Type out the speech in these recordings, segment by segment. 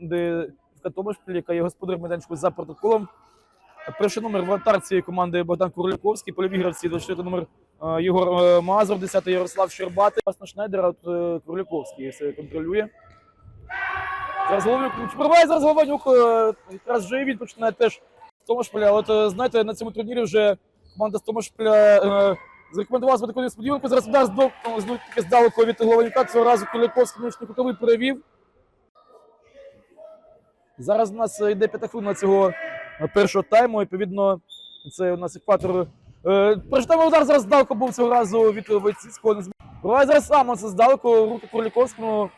Де в Катомишполі, яка є господар майданчику за протоколом. Перший номер вратар цієї команди Богдан Курліковський, польові гравці, 24 номер е, Єгор е, Мазур, 10 Ярослав Щербатий. Власне Шнайдера е, все контролює. Зараз Головнюк зараз Головнюк, якраз вже і він починає теж з Томашполя. От е, знаєте, на цьому турнірі вже команда з Томашполя е, зарекомендувала себе таку несподіванку. Зараз удар з ну, здалеку від Головнюка. Цього разу Курліковський нічний кутовий перевів. Зараз у нас йде п'ята хвилина цього е, першого тайму. Відповідно, це у нас екватор. Е, перший удар зараз здалеку був цього разу від Войціцького. Буває зараз сам це здалеку руки Курліковському.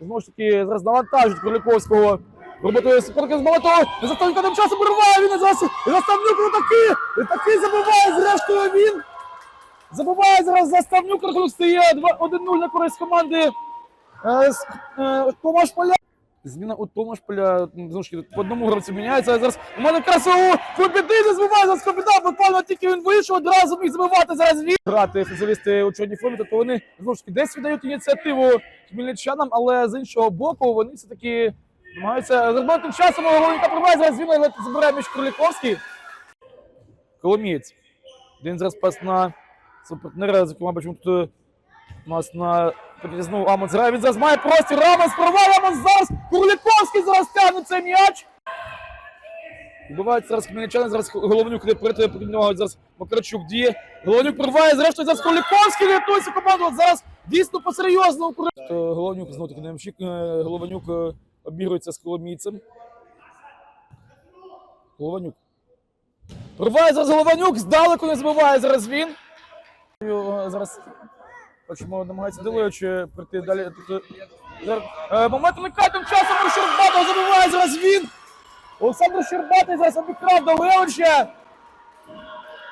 Знову ж таки, зараз навантажить Куликовського. Роботує суперника з молотого. Заставника тим часом вирває, він зараз. Заставнюк ну таки, і таки забиває зрештою він. Забиває зараз заставнюк, рахунок стає 2 1-0 на користь команди е, з е, Томашполя. Зміна у Томашполя, знову ж таки, по одному гравцю міняється. а Зараз у мене красу Копітини збиває зараз Копіта, буквально тільки він вийшов, одразу міг забивати зараз він. Грати футболісти у чорній формі, тобто вони знову ж таки десь віддають ініціативу хмельничанам, але з іншого боку вони все-таки намагаються зробити тим часом головника пробиває, зараз він але забирає між Кроліковський. Коломієць. Він зараз пас на партнера, зокрема, бачимо тут е, у нас на знову Амон зграє. Він зараз має простір. Рамос провал, Амон зараз. Курліковський зараз тягне цей м'яч. Вбивають зараз хмельничани, зараз Головнюк не проти проти нього. Зараз Макарчук діє. Головнюк проває, зрештою зараз Курліковський рятується команду. От зараз дійсно по-серйозному. Е, Головнюк, знову таки Немчик, е, Головнюк е, обігрується з Коломійцем. Голованюк. Проває зараз Голованюк, здалеку не збиває зараз він. Зараз Бачимо, намагається дилуючи прийти далі. Тут, е, момент уникає тим часом Щербатов забиває зараз він. Олександр Щербатий зараз обікрав до Леонча.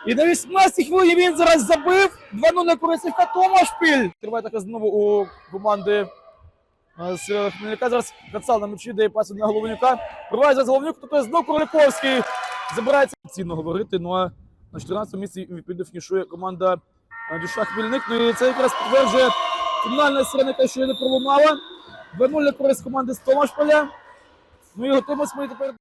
І на 18-й хвилині він зараз забив. 2-0 на користь Томашпіль. Триває така знову у команди з Хмельника. Зараз Кацал на мечі дає паси на Головнюка. Проває зараз Головнюк, тобто знов Короліковський. Забирається. Цінно говорити. Ну а на 14-му місці відповідно фінішує команда е, Дюша Хмельник. Ну і це якраз підтверджує фінальна сирена, яка ще не пролунала. 2-0 користь команди з Томашполя. Ну і готуємось ми тепер.